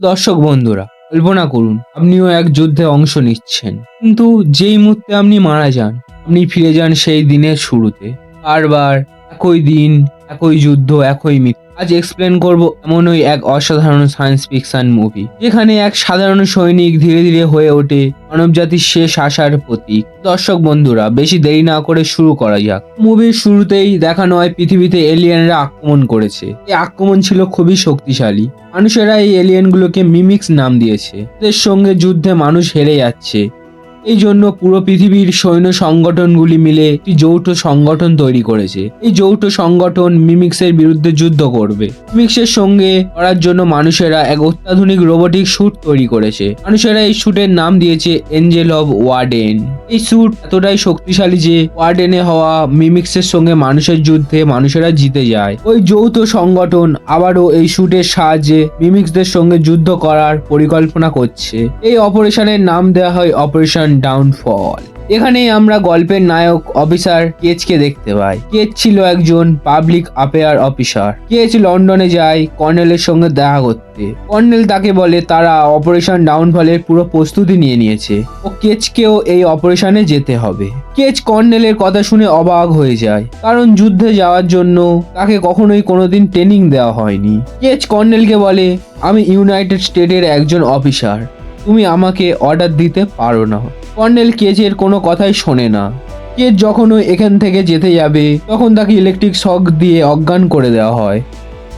দর্শক বন্ধুরা, কল্পনা করুন, আপনিও এক যুদ্ধে অংশ নিচ্ছেন। কিন্তু যেই মুহূর্তে আপনি মারা যান, আপনি ফিরে যান সেই দিনের শুরুতে। বারবার একই দিন, একই যুদ্ধ, একই মৃত্যু। আজ এক্সপ্লেন করব এমনই এক অসাধারণ সায়েন্স ফিকশন মুভি যেখানে এক সাধারণ সৈনিক ধীরে ধীরে হয়ে ওঠে মানবজাতির শেষ আশার প্রতীক। দর্শক বন্ধুরা, বেশি দেরি না করে শুরু করা যাক। মুভির শুরুতেই দেখানো হয় পৃথিবীতে এলিয়েনরা আক্রমণ করেছে। এই আক্রমণ ছিল খুবই শক্তিশালী। মানুষেরা এই এলিয়েনগুলোকে মিমিক্স নাম দিয়েছে। এদের সঙ্গে যুদ্ধে মানুষ হেরে যাচ্ছে। এই জন্য পুরো পৃথিবীর সৈন্য সংগঠনগুলি মিলে একটি যৌথ সংগঠন তৈরি করেছে। এই যৌথ সংগঠন মিমিক্সের বিরুদ্ধে যুদ্ধ করবে। মিমিক্সের সঙ্গে করার জন্য মানুষেরা এক অত্যাধুনিক রোবোটিক স্যুট তৈরি করেছে। মানুষেরা এই স্যুটের নাম দিয়েছে এঞ্জেল অফ ওয়ার্ডেন। এই স্যুট এতটাই শক্তিশালী যে ওয়ার্ডেনে হওয়া মিমিক্সের সঙ্গে মানুষের যুদ্ধে মানুষেরা জিতে যায়। ওই যৌথ সংগঠন আবারও এই স্যুটের সাহায্যে মিমিক্সদের সঙ্গে যুদ্ধ করার পরিকল্পনা করছে। এই অপারেশনের নাম দেওয়া হয় অপারেশন ডাউনফল এখানে আমরা গল্পের নায়ক অফিসার কেচকে দেখতে পাই। কেচ ছিল একজন পাবলিক অ্যাফেয়ার অফিসার কেচ লন্ডনে যায় কর্নেলের সঙ্গে দেখা করতে। কর্নেল তাকে বলে, তারা অপারেশন ডাউনফলের পুরো প্রস্তুতি নিয়ে নিয়েছে। ও কেচকেও এই অপারেশনে যেতে হবে। কেচ কর্নেলের কথা শুনে অবাক হয়ে যায়। কারণ যুদ্ধে যাওয়ার জন্য তাকে কখনোই কোনোদিন ট্রেনিং দেওয়া হয়নি। কেচ কর্নেলকে বলে, আমি ইউনাইটেড স্টেটের একজন অফিসার তুমি আমাকে অর্ডার দিতে পারো না। কর্নেল কেজের কোনো কথাই শোনে না। কেজ যখন ও এখান থেকে যেতে যাবে, তখন তাকে ইলেকট্রিক শক দিয়ে অজ্ঞান করে দেওয়া হয়।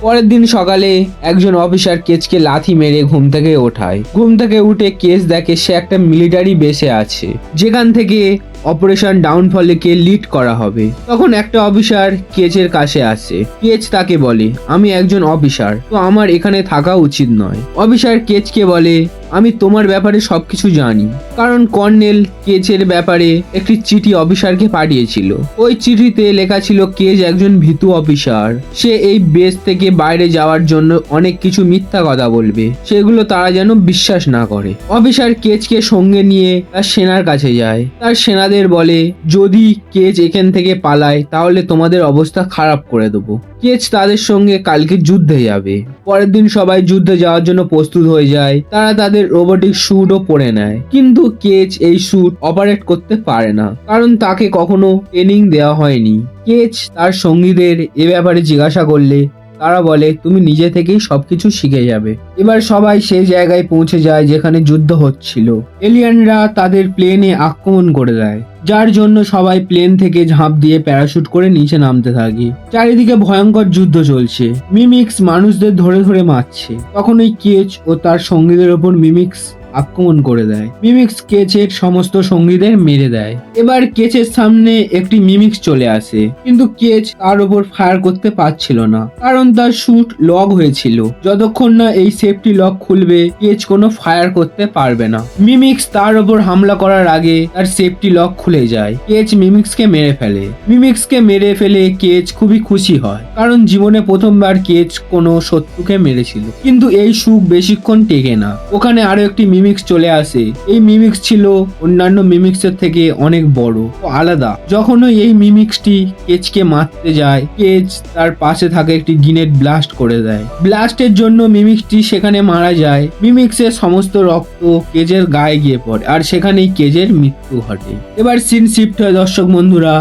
পরের দিন সকালে একজন অফিসার কেচকে লাথি মেরে ঘুম থেকে ওঠায়। ঘুম থেকে উঠে কেজ দেখে সে একটা মিলিটারি বেসে আছে। যেখান থেকে অপারেশন ডাউনফলকে লিড করা হবে। তখন একটা অফিসার কেচের কাছে আসে। কেচ তাকে বলে, আমি একজন অফিসার তো আমার এখানে থাকা উচিত নয়। অফিসার কেচকে বলে আমি তোমার ব্যাপারে সবকিছু জানি। কারণ কর্নেল কেচের ব্যাপারে একটি চিঠি অফিসারকে পাঠিয়েছিল। ওই চিঠিতে লেখা ছিল, কেজ একজন ভীতু অফিসার। সে এই বেস থেকে বাইরে যাওয়ার জন্য অনেক কিছু মিথ্যা কথা বলবে। সেগুলো তারা যেন বিশ্বাস না করে। অফিসার কেজকে সঙ্গে নিয়ে তার সেনার কাছে যায়। তার সেনাদের বলে, যদি কেজ এখান থেকে পালায়, তাহলে তোমাদের অবস্থা খারাপ করে দেবো। কেজ তাদের সঙ্গে কালকে যুদ্ধে যাবে। পরের দিন সবাই যুদ্ধে যাওয়ার জন্য প্রস্তুত হয়ে যায়। তারা তাদের রোবোটিক স্যুটও পরে নেয়। কিন্তু কেচ এই স্যুট অপারেট করতে পারে না, কারণ তাকে কখনো ট্রেনিং দেওয়া হয়নি। কেচ তার সঙ্গীদের এ ব্যাপারে জিজ্ঞাসা করলে তারা বলে, তুমি নিজে থেকেই সবকিছু শিখে যাবে। এবার সবাই সেই জায়গায় পৌঁছে যায় যেখানে যুদ্ধ হচ্ছিল। এলিয়ানরা তাদের প্লেনে আক্রমণ করে দেয়, যার জন্য সবাই প্লেন থেকে ঝাঁপ দিয়ে প্যারাশুট করে নিচে নামতে থাকে। চারিদিকে ভয়ঙ্কর যুদ্ধ চলছে। মিমিক্স মানুষদের ধরে ধরে মারছে। তখন ওই কেচ ও তার সঙ্গীদের ওপর মিমিক্স আক্রমণ করে দেয়। মিমিক্স কেচের সমস্ত সঙ্গীদের মেরে দেয়। এবার কেচের সামনে একটি মিমিক্স চলে আসে। কিন্তু কেচ তার ওপর ফায়ার করতে পারছিল না। কারণ তার শুট লক হয়েছিল। যতক্ষণ না এই সেফটি লক খুলবে, কেচ কোনো ফায়ার করতে পারবে না। মিমিক্স তার ওপর হামলা করার আগে তার সেফটি লক খুলে যায়। কেচ মিমিক্সকে মেরে ফেলে। মিমিক্সকে মেরে ফেলে কেচ খুবই খুশি হয়। কারণ জীবনে প্রথমবার কেচ কোনো শত্রুকে মেরেছিল। কিন্তু এই সুখ বেশিক্ষণ টেকে না। ওখানে আরও একটি মিমিক্স চলে আসে। এই মিমিক্স ছিল অন্যান্য মিমিক্সের থেকে অনেক বড় ও আলাদা। যখনই এই মিমিক্সটি কেচকে মারতে যায়, কেচ তার পাশে থাকা একটি গিনেট ব্লাস্ট করে দেয়। ব্লাস্টের জন্য মিমিক্সটি সেখানে মারা যায়। মিমিক্সের সমস্ত রক্ত কেজের গায়ে গিয়ে পড়ে, আর সেখানেই কেজের মৃত্যু ঘটে। এবার সিন শিফট হয় দর্শক বন্ধুরা।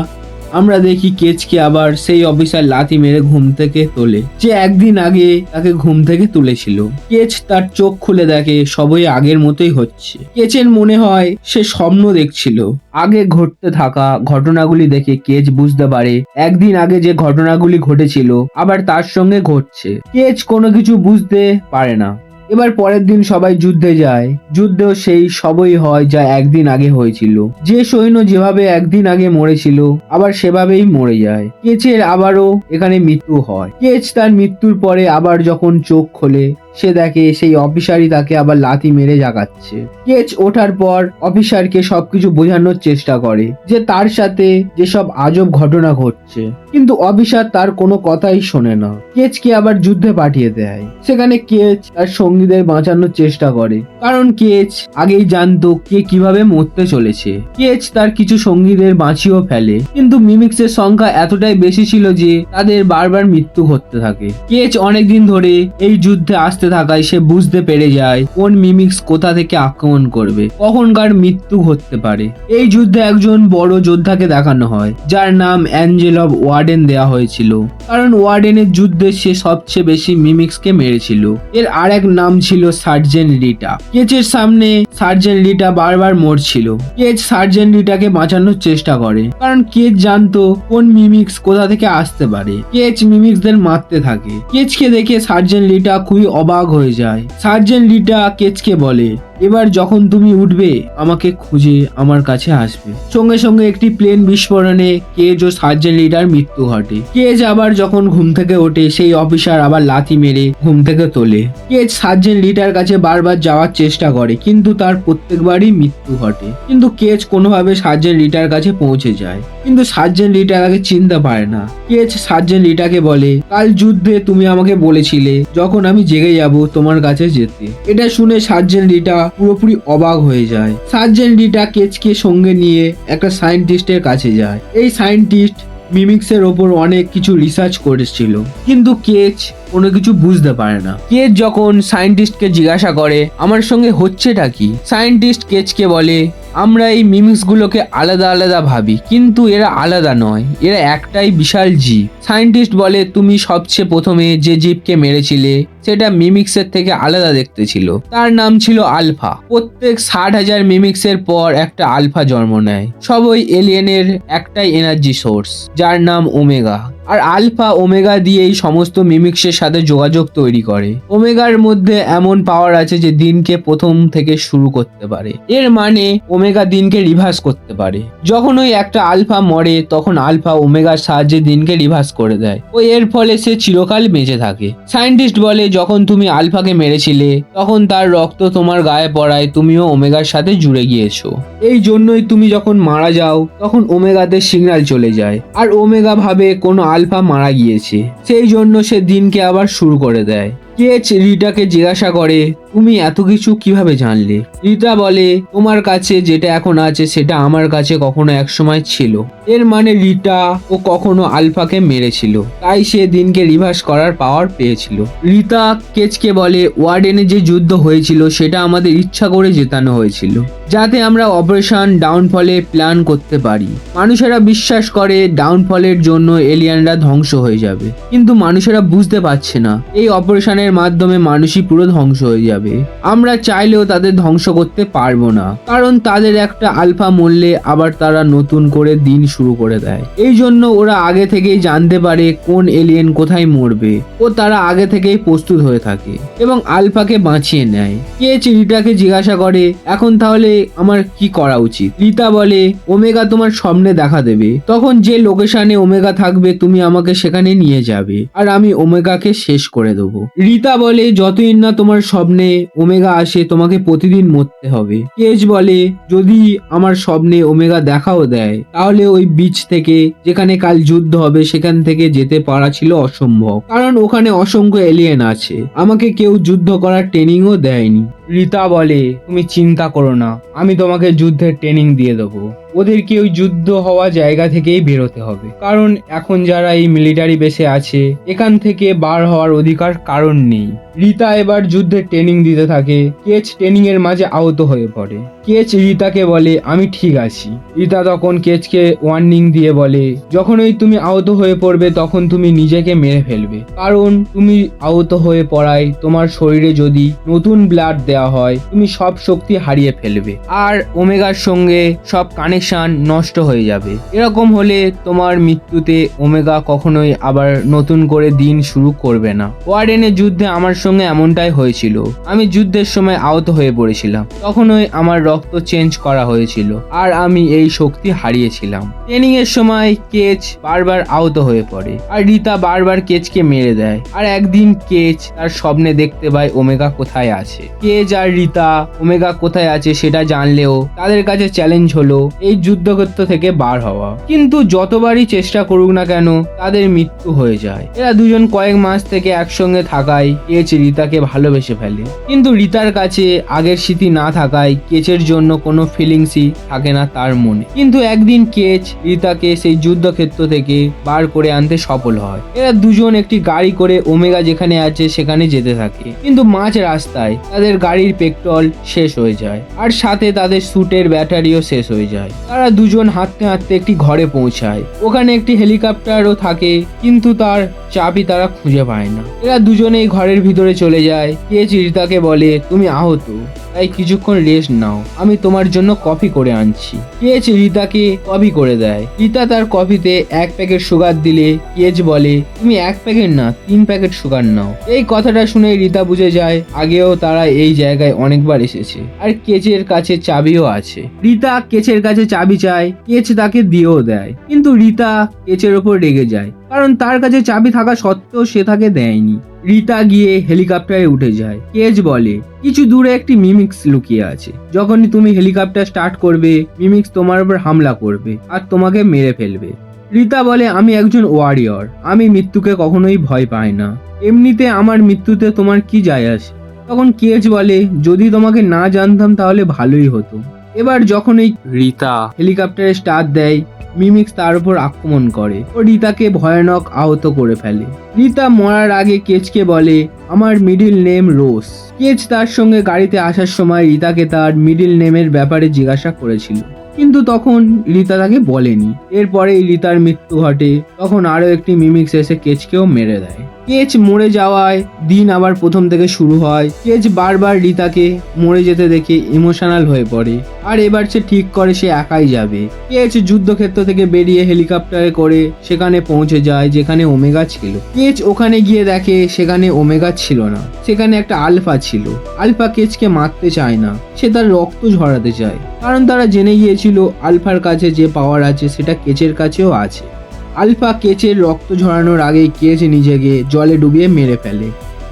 আমরা দেখি কেচকে আবার সেই অফিসার লাথি মেরে ঘুম থেকে তোলে। যে একদিন আগে তাকে ঘুম থেকে তুলেছিল। কেচ তার চোখ খুলে দেখে, সবই আগের মতোই হচ্ছে। কেচের মনে হয় সে স্বপ্ন দেখছিল। আগে ঘটতে থাকা ঘটনাগুলি দেখে কেচ বুঝতে পারে, একদিন আগে যে ঘটনাগুলি ঘটেছিল, আবার তার সঙ্গে ঘটছে। কেচ কোনো কিছু বুঝতে পারে না। এবার পরের দিন সবাই যুদ্ধে যায়। যুদ্ধেও সেই সবই হয় যা একদিন আগে হয়েছিল। যে সৈন্য যেভাবে একদিন আগে মরেছিল, আবার সেভাবেই মরে যায়। কেচের আবারও এখানে মৃত্যু হয়। কেচ তার মৃত্যুর পরে আবার যখন চোখ খোলে সে দেখে সেই অফিসারই তাকে আবার লাথি মেরে জাগাচ্ছে। কেচ ওঠার পর অফিসারকে সবকিছু বোঝানোর চেষ্টা করে যে তার সাথে যেসব আজব ঘটনা ঘটছে। কিন্তু অফিসার তার কোনো কথাই শোনে না। কেচকে আবার যুদ্ধে পাঠিয়ে দেয়। সেখানে কেচ তার সঙ্গীদের বাঁচানোর চেষ্টা করে। কারণ কেচ আগেই জানতো কে কীভাবে মরতে চলেছে। কেচ তার কিছু সঙ্গীদের বাঁচিয়েও ফেলে। কিন্তু মিমিক্সের সংখ্যা এতটাই বেশি ছিল যে তাদের বারবার মৃত্যু ঘটতে থাকে। কেচ অনেকদিন ধরে এই যুদ্ধে আসতে করতে থাকায় সে বুঝতে পেরে যায় কোন মিমিক্স কোথা থেকে আক্রমণ করবে, কখনকার মৃত্যু ঘটতে পারে। এই যুদ্ধে একজন বড় যোদ্ধাকে দেখানো হয়, যার নাম অ্যাঞ্জেল অফ ওয়ার্ডেন দেওয়া হয়েছিল। কারণ ওয়ার্ডেনের যুদ্ধে সে সবচেয়ে বেশি মিমিক্সকে মেরেছিল। এর আরেক নাম ছিল সার্জেন্ট রিটা। কেচের সামনে সার্জেন্ট রিটা বারবার মরছিল। কেচ সার্জেন্ট রিটাকে বাঁচানোর চেষ্টা করে, কারণ কেচ জানতো কোন মিমিক্স কোথা থেকে আসতে পারে। কেচ মিমিক্সদের মারতে থাকে। কেচকে দেখে সার্জেন্ট রিটা খুবই অবাক হয়ে যায়। সার্জেন্ট রিটা কেচকে বলে এবার যখন তুমি উঠবে, আমাকে খুঁজে আমার কাছে আসবে। সঙ্গে সঙ্গে একটি প্লেন বিস্ফোরণে কেজ ও সার্জেন্ট লিডার মৃত্যু ঘটে। কেজ আবার যখন ঘুম থেকে ওঠে, সেই অফিসার আবার লাথি মেরে ঘুম থেকে তোলে। কেজ সার্জেন্ট লিডার কাছে বারবার যাওয়ার চেষ্টা করে, কিন্তু তার প্রত্যেকবারই মৃত্যু ঘটে। কিন্তু কেজ কোনোভাবে সার্জেন্ট লিডার কাছে পৌঁছে যায়? কিন্তু সার্জেন্ট আগে চিনতে পারে না। কেজ সার্জেন্ট লিটাকে বলে, কাল যুদ্ধে তুমি আমাকে বলেছিলে, যখন আমি জেগে যাব তোমার কাছে যেতে। এটা শুনে সার্জেন্ট লিটা পুরোপুরি অবাক হয়ে যায়। সার্জেন ডিটা কেচকে সঙ্গে নিয়ে একটা সায়েন্টিস্টের কাছে যায়। এই সায়েন্টিস্ট মিমিক্সের ওপর অনেক কিছু রিসার্চ করেছিল। কিন্তু কেচ কোনো কিছু বুঝতে পারে না। কেচ যখন সায়েন্টিস্টকে জিজ্ঞাসা করে, আমার সঙ্গে হচ্ছেটা কি? সায়েন্টিস্ট কেচকে বলে আমরা এই মিমিক্সগুলোকে আলাদা আলাদা ভাবি, কিন্তু এরা আলাদা নয়, এরা একটাই বিশাল জীব। সায়েন্টিস্ট বলে তুমি সবচেয়ে প্রথমে যে জীবকে মেরেছিলে, সেটা মিমিক্সের থেকে আলাদা দেখতে ছিল। তার নাম ছিল আলফা। প্রত্যেক ষাট হাজার মিমিক্সের পর একটা আলফা জন্ম নেয়। সব ওই এলিয়েনের একটাই এনার্জি সোর্স, যার নাম ওমেগা। আর আলফা ওমেগা দিয়েই সমস্ত মিমিক্সের সাথে যোগাযোগ তৈরি করে। ওমেগার মধ্যে এমন পাওয়ার আছে যে দিনকে প্রথম থেকে শুরু করতে পারে। এর মানে ওমেগা দিনকে রিভার্স করতে পারে। যখন ওই একটা আলফা মরে, তখন আলফা ওমেগার সাহায্যে দিনকে রিভার্স করে দেয়। ও এর ফলে সে চিরকাল বেঁচে থাকে। সায়েন্টিস্ট বলে, যখন তুমি আলফাকে মেরেছিলে, তখন তার রক্ত তোমার গায়ে পড়ায়, তুমিও ওমেগার সাথে জুড়ে গিয়েছো। এই জন্যই তুমি যখন মারা যাও, তখন ওমেগাতে সিগন্যাল চলে যায়। আর ওমেগা ভাবে কোনো আলফা মারা গিয়েছে। সেই জন্য সে দিনকে আবার শুরু করে দেয়। কেচ রিটাকে জিজ্ঞাসা করে, তুমি এত কিছু কীভাবে জানলে? রিটা বলে, তোমার কাছে যেটা এখন আছে, সেটা আমার কাছে কখনো একসময় ছিল। এর মানে রিটা ও কখনো আলফাকে মেরেছিল। তাই সে দিনকে রিভার্স করার পাওয়ার পেয়েছিল। রিতা কেচকে বলে ওয়ার্ডেনে যে যুদ্ধ হয়েছিল, সেটা আমাদের ইচ্ছা করে জেতানো হয়েছিল। যাতে আমরা অপারেশন ডাউনফলে প্ল্যান করতে পারি। মানুষেরা বিশ্বাস করে ডাউনফলের জন্য এলিয়ানরা ধ্বংস হয়ে যাবে। কিন্তু মানুষেরা বুঝতে পারছে না, এই অপারেশনের মাধ্যমে মানুষই পুরো ধ্বংস হয়ে যাবে। আমরা চাইলেও তাদের ধ্বংস করতে পারব না। কারণ তাদের একটা আলফা মরলে আবার তারা নতুন করে দিন শুরু করে দেয়। এই জন্য ওরা আগে থেকেই জানতে পারে কোন এলিয়েন কোথায় মরবে। ও তারা আগে থেকেই প্রস্তুত হয়ে থাকে এবং আলফাকে বাঁচিয়ে নেয়। কেচ রিটাকে জিজ্ঞাসা করে, এখন তাহলে আমার কি করা উচিত? রিতা বলে, ওমেগা তোমার স্বপ্নে দেখা দেবে। তখন যে লোকেশনে ওমেগা থাকবে, তুমি আমাকে সেখানে নিয়ে যাবে। আর আমি ওমেগাকে শেষ করে দেবো। রিতা বলে, যতই না তোমার স্বপ্নে ওমেগা আসে, তোমাকে প্রতিদিন মরতে হবে। কেজ বলে, যদি আমার স্বপ্নে ওমেগা দেখাও দেয়, তাহলে ওই বিচ থেকে যেখানে কাল যুদ্ধ হবে, সেখান থেকে যেতে পারা ছিল অসম্ভব। কারণ ওখানে অসংখ্য এলিয়েন আছে। আমাকে কেউ যুদ্ধ করার ট্রেনিংও দেয়নি। রিতা বলে, তুমি চিন্তা করো না, আমি তোমাকে যুদ্ধের ট্রেনিং দিয়ে দেবো। ওদেরকে ওই যুদ্ধ হওয়া জায়গা থেকেই বেরোতে হবে। কারণ এখন যারা এই মিলিটারি বেসে আছে, এখান থেকে বার হওয়ার অধিকার কারণ নেই। রিতা এবার যুদ্ধের ট্রেনিং দিতে থাকে, কেচ ট্রেনিং এর মাঝে আহত হয়ে পড়ে। কেচ রিতাকে বলে, আমি ঠিক আছি। রিতা তখন কেচকে ওয়ার্নিং দিয়ে বলে, যখনই তুমি আহত হয়ে পড়বে, তখন তুমি নিজেকে মেরে ফেলবে। কারণ তুমি আহত হয়ে পড়ায় তোমার শরীরে যদি নতুন ব্লাড দেওয়া হয়, তুমি সব শক্তি হারিয়ে ফেলবে। আর ওমেগার সঙ্গে সব কানেকশন নষ্ট হয়ে যাবে। এরকম হলে তোমার মৃত্যুতে ওমেগা কখনোই আবার নতুন করে দিন শুরু করবে না। ওয়ার্ডেনের যুদ্ধে আমার সঙ্গে এমনটাই হয়েছিল। আমি যুদ্ধের সময় আহত হয়ে পড়েছিলাম। তখনই আমার রক্ত চেঞ্জ করা হয়েছিল। আর আমি এই শক্তি হারিয়েছিলাম। ট্রেনিং এর সময় কেচ বারবার আহত হয়ে পড়ে। আর রিতা বারবার কেচকে মেরে দেয়। আর একদিন কেচ তার স্বপ্নে দেখতে পায় ওমেগা কোথায় আছে। কেচ আর রিতা ওমেগা কোথায় আছে সেটা জানলেও তাদের কাছে চ্যালেঞ্জ হলো এই যুদ্ধক্ষেত্র থেকে বার হওয়া। কিন্তু যতবারই চেষ্টা করুক না কেন তাদের মৃত্যু হয়ে যায়। এরা দুজন কয়েক মাস থেকে একসঙ্গে থাকায় কেচ রিতাকে ভালোবেসে ফেলে। কিন্তু রিতার কাছে আগের স্মৃতি না থাকায় কেচের জন্য কোনো ফিলিংসই থাকে না তার মনে। কিন্তু একদিন কেচ, রিতাকে সেই যুদ্ধক্ষেত্র থেকে বার করে আনতে সফল হয়। এরা দুজন একটি গাড়ি করে ওমেগা যেখানে আছে সেখানে যেতে থাকে। কিন্তু মাঝ রাস্তায় তাদের গাড়ির পেট্রোল শেষ হয়ে যায় আর সাথে তাদের স্যুটের ব্যাটারিও শেষ হয়ে যায়। তারা দুজন হাঁটতে হাঁটতে একটি ঘরে পৌঁছায়। ওখানে একটি হেলিকপ্টারও থাকে, কিন্তু তার চাবি তারা খুঁজে পায় না। এরা দুজনেই ঘরের ভিতরে চলে যায়। কেচ রিতাকে বলে, তুমি আহত, তাই কিছুক্ষণ রেস্ট নাও। আমি তোমার জন্য কফি করে আনছি। কেচ রিতাকে, কফি করে দেয়। রিতা তার কফিতে এক প্যাকেট সুগার দিলে কেচ বলে, তুমি এক প্যাকেট না, তিন প্যাকেট সুগার নাও। এই কথাটা শুনে রিতা বুঝে যায়, আগেও তারা এই জায়গায় অনেকবার এসেছে। আর কেচের কাছে চাবিও আছে। রিতা কেচের কাছে চাবি চায়, কেচ তাকে দিয়েও দেয়। কিন্তু রিতা কেচের ওপর রেগে যায়। কারণ তার কাছে চাবি থাকা সত্ত্বেও সে তাকে দেয়নি। রিতা গিয়ে হেলিকপ্টারে উঠে যায়। কেজ বলে, কিছু দূরে একটি মিমিক্স লুকিয়ে আছে। যখনই তুমি হেলিকপ্টার স্টার্ট করবে, মিমিক্স তোমার উপর হামলা করবে আর তোমাকে মেরে ফেলবে। রিতা বলে, আমি একজন ওয়ারিয়র আমি মৃত্যুকে কখনোই ভয় পাই না। এমনিতে আমার মৃত্যুতে তোমার কি যায় আসে? তখন কেজ বলে, যদি তোমাকে না জানতাম তাহলে ভালোই হতো। এবার যখন এই রিতা হেলিকপ্টারে স্টার্ট দেয় মিমিক্স তার উপর আক্রমণ করে ও রিতাকে ভয়ানক আহত করে ফেলে। রিতা মরার আগে কেচকে বলে, আমার মিডিল নেম রোস কেচ তার সঙ্গে গাড়িতে আসার সময় রিতাকে তার মিডিল নেমের ব্যাপারে জিজ্ঞাসা করেছিল। কিন্তু তখন রিতা তাকে বলেনি। এরপরেই রিতার মৃত্যু ঘটে। তখন আরও একটি মিমিক্স এসে কেচকেও মেরে দেয়। কেচ মরে যাওয়ায় দিন আবার প্রথম থেকে শুরু হয়। কেচ বারবার রিতাকে মরে যেতে দেখে ইমোশনাল হয়ে পড়ে। আর এবার সে ঠিক করে সে একাই যাবে। কেচ যুদ্ধক্ষেত্র থেকে বেরিয়ে হেলিকপ্টারে করে সেখানে পৌঁছে যায় যেখানে ওমেগা ছিল। কেচ ওখানে গিয়ে দেখে সেখানে ওমেগা ছিল না। সেখানে একটা আলফা ছিল। আলফা কেচকে মারতে চায় না। সে তার রক্ত ঝরাতে চায়। কারণ তারা জেনে গিয়েছিল আলফার কাছে যে পাওয়ার আছে সেটা কেচের কাছেও আছে। আলফা কেচের রক্ত ঝরানোর আগেই কেচ নিজেকে জলে ডুবিয়ে মেরে ফেলে।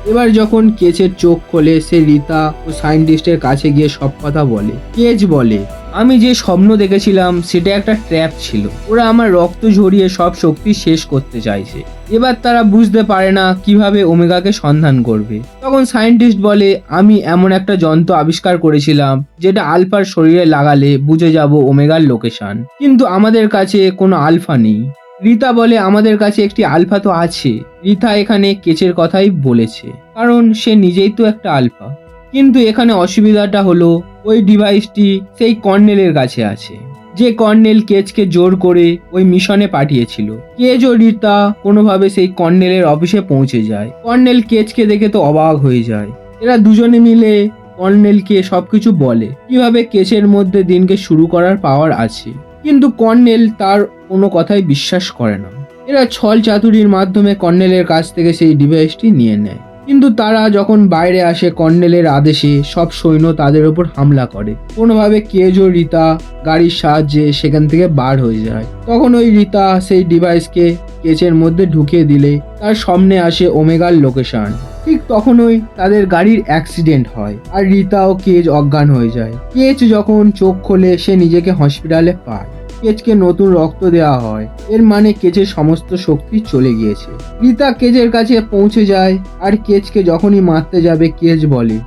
এবার যখন কেচের চোখ খোলে, সে রিতা ও সায়েন্টিস্টের কাছে গিয়ে সব কথা বলে। কেচ বলে, আমি যে স্বপ্ন দেখেছিলাম, সেটা একটা ট্র্যাপ ছিল। ওরা আমার রক্ত ঝরিয়ে সব শক্তি শেষ করতে চাইছে। এবার তারা বুঝতে পারে না কীভাবে ওমেগাকে সন্ধান করবে। তখন সায়েন্টিস্ট বলে, আমি এমন একটা যন্ত্র আবিষ্কার করেছিলাম, যেটা আলফার শরীরে লাগালে বুঝে যাব ওমেগার লোকেশন। কিন্তু আমাদের কাছে কোনো আলফা নেই। রিতা বলে, আমাদের কাছে একটি আলফা তো আছে। রিতা এখানে কেচের কথাই বলেছে, কারণ সে নিজেই তো একটা আলফা। কিন্তু এখানে অসুবিধাটা হলো, ওই ডিভাইসটি সেই কর্নেলের কাছে আছে। যে কর্নেল কেচকে জোর করে ওই মিশনে পাঠিয়েছিল। কেজ ও রিতা কোনোভাবে সেই কর্নেলের অফিসে পৌঁছে যায়। কর্নেল কেচকে দেখে তো অবাক হয়ে যায়। এরা দুজনে মিলে কর্নেলকে সবকিছু বলে। কীভাবে কেচের মধ্যে দিনকে শুরু করার পাওয়ার আছে। কিন্তু কর্নেল তার কোনো কথাই বিশ্বাস করে না। এরা ছল চাতুরির মাধ্যমে কর্নেলের কাছ থেকে সেই ডিভাইসটি নিয়ে নেয়। কিন্তু তারা যখন বাইরে আসে, কর্নেলের আদেশে সব সৈন্য তাদের ওপর হামলা করে। কোনোভাবে কেজ, রিতা গাড়ির সাহায্যে সেখান থেকে বার হয়ে যায়। তখন ওই রিতা সেই ডিভাইসকে কেচের মধ্যে ঢুকিয়ে দিলে তার সামনে আসে ওমেগার লোকেশন। ঠিক তখনই তাদের গাড়ির অ্যাক্সিডেন্ট হয় আর রিতা ও কেজ অজ্ঞান হয়ে যায়। কেজ যখন চোখ খোলে, সে নিজেকে হসপিটালে পায়। কেজকে নতুন রক্ত দেওয়া হয়। এর মানে কেজের সমস্ত শক্তি চলে গিয়েছে। রিতা কেজের কাছে পৌঁছে যায় আর কেজকে যখনই মারতে যাবে, কেজ বলে,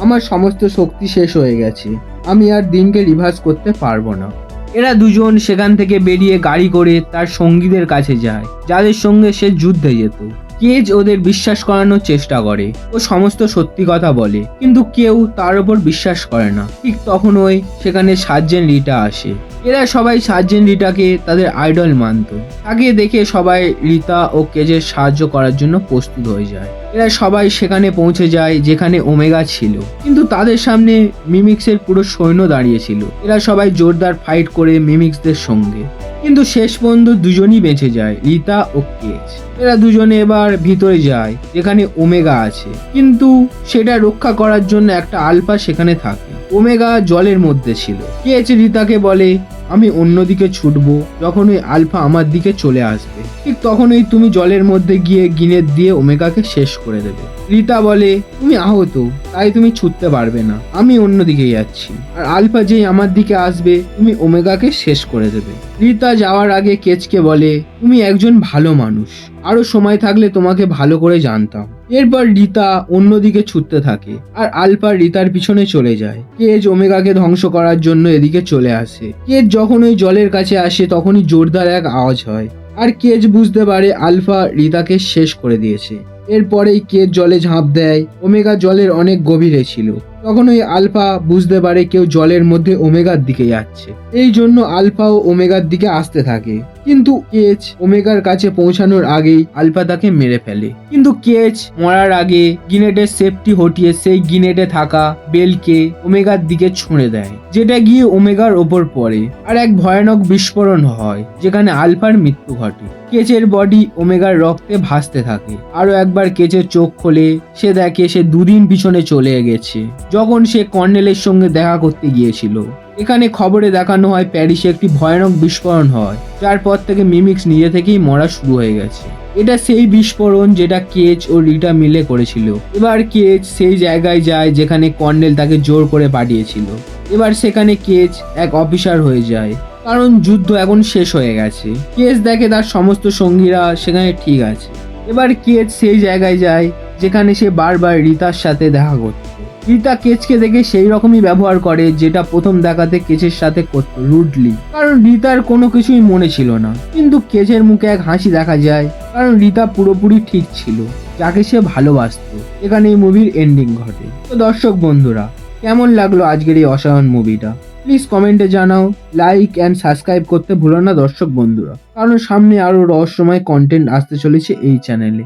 আমার সমস্ত শক্তি শেষ হয়ে গেছে। আমি আর দিনকে রিভার্স করতে পারব না। এরা দুজন সেখান থেকে বেরিয়ে গাড়ি করে তার সঙ্গীদের কাছে যায়, যাদের সঙ্গে সে যুদ্ধে যেত। কেজ ওদের বিশ্বাস করানোর চেষ্টা করে। ও সমস্ত সত্যি কথা বলে, কিন্তু কেউ তার উপর বিশ্বাস করে না। ঠিক তখন ওই সেখানে সার্জেন রিটা আসে। এরা সবাই সার্জেন রিটাকে তাদের আইডল মানত। তাকে দেখে সবাই রিতা ও কেজের সাহায্য করার জন্য প্রস্তুত হয়ে যায়। এরা সবাই সেখানে পৌঁছে যায় যেখানে ওমেগা ছিল। কিন্তু তাদের সামনে মিমিক্সের পুরো সৈন্য দাঁড়িয়েছিল এরা সবাই জোরদার ফাইট করে মিমিক্সদের সঙ্গে। কিন্তু শেষ পর্যন্ত দুজনই বেঁচে যায়, রিতা ও কেজ। এরা দুজনে এবার ভিতরে যায়, যেখানে ওমেগা আছে। কিন্তু সেটা রক্ষা করার জন্য একটা আলফা সেখানে থাকে। ওমেগা জলের মধ্যে ছিল। কেচ রিতাকে বলে, আমি অন্যদিকে ছুটবো, যখন ওই আলফা আমার দিকে চলে আসবে। ঠিক তখনই তুমি জলের মধ্যে গিয়ে গিনেট দিয়ে ওমেগাকে শেষ করে দেবে। রিতা বলে, তুমি আহত, তাই তুমি ছুটতে পারবে না। আমি অন্যদিকে যাচ্ছি। আর আলফা যেই আমার দিকে আসবে, তুমি ওমেগাকে শেষ করে দেবে। রিতা যাওয়ার আগে কেচকে বলে, তুমি একজন ভালো মানুষ। আরও সময় থাকলে তোমাকে ভালো করে জানতাম। এরপর রিতা অন্যদিকে ছুটতে থাকে আর আলফা রিতার পিছনে চলে যায়। কেজ ওমেগাকে ধ্বংস করার জন্য এদিকে চলে আসে। কেজ যখন ওই জলের কাছে আসে তখনই জোরদার এক আওয়াজ হয় আর কেজ বুঝতে পারে আলফা রিতাকে শেষ করে দিয়েছে। এরপরেই কেজ জলে ঝাঁপ দেয়, ওমেগা জলের অনেক গভীরে ছিল। তখন ওই আলফা বুঝতে পারে কেউ জলের মধ্যে ওমেগার দিকে যাচ্ছে। এই জন্য আলফা ও ওমেগার দিকে আসতে থাকে। কিন্তু কেচ ওমেগার কাছে পৌঁছানোর আগেই আলফা তাকে মেরে ফেলে। কিন্তু কেচ মরার আগে গিনেটের সেফটি হটিয়ে সেই গিনেটে থাকা বেলকে ওমেগার দিকে ছুঁড়ে দেয়, যেটা গিয়ে ওমেগার ওপর পড়ে। আর এক ভয়ানক বিস্ফোরণ হয়, যেখানে আলফার মৃত্যু ঘটে। কেচের বডি ওমেগার রক্তে ভাসতে থাকে। আরও একবার কেচের চোখ খোলে, সে দেখে সে দুদিন পিছনে চলে গেছে। যখন সে কর্নেলের সঙ্গে দেখা করতে গিয়েছিল। এখানে খবরে দেখানো হয় প্যারিসে একটি ভয়ানক বিস্ফোরণ হয়, যার পর থেকে মিমিক্স নিজে থেকেই মরা শুরু হয়ে গেছে। এটা সেই বিস্ফোরণ যেটা কেচ ও রিটা মিলে করেছিল। এবার কেচ সেই জায়গায় যায় যেখানে কর্নেল তাকে জোর করে পাঠিয়েছিল। এবার সেখানে কেচ এক অফিসার হয়ে যায়। কারণ যুদ্ধ এখন শেষ হয়ে গেছে। কেস দেখে তার সমস্ত সঙ্গীরা সেখানে ঠিক আছে। এবার কেচ সেই জায়গায় যায় যেখানে সে বারবার রিতার সাথে দেখা করত। রিতা কেচকে দেখে সেই রকমই ব্যবহার করে যেটা প্রথম দেখাতে কেচের সাথে করত, রুডলি। কারণ রিতার কোনো কিছুই মনে ছিল না। কিন্তু কেচের মুখে এক হাসি দেখা যায়, কারণ রিতা পুরোপুরি ঠিক ছিল, যাকে সে ভালোবাসতো। এখানে এই মুভির এন্ডিং ঘটে। তো দর্শক বন্ধুরা, কেমন লাগল আজকের এই অসাধারণ মুভিটা প্লিজ কমেন্টে জানাও লাইক অ্যান্ড সাবস্ক্রাইব করতে ভুলো না দর্শক বন্ধুরা। কারণ সামনে আরও রহস্যময় কন্টেন্ট আসতে চলেছে এই চ্যানেলে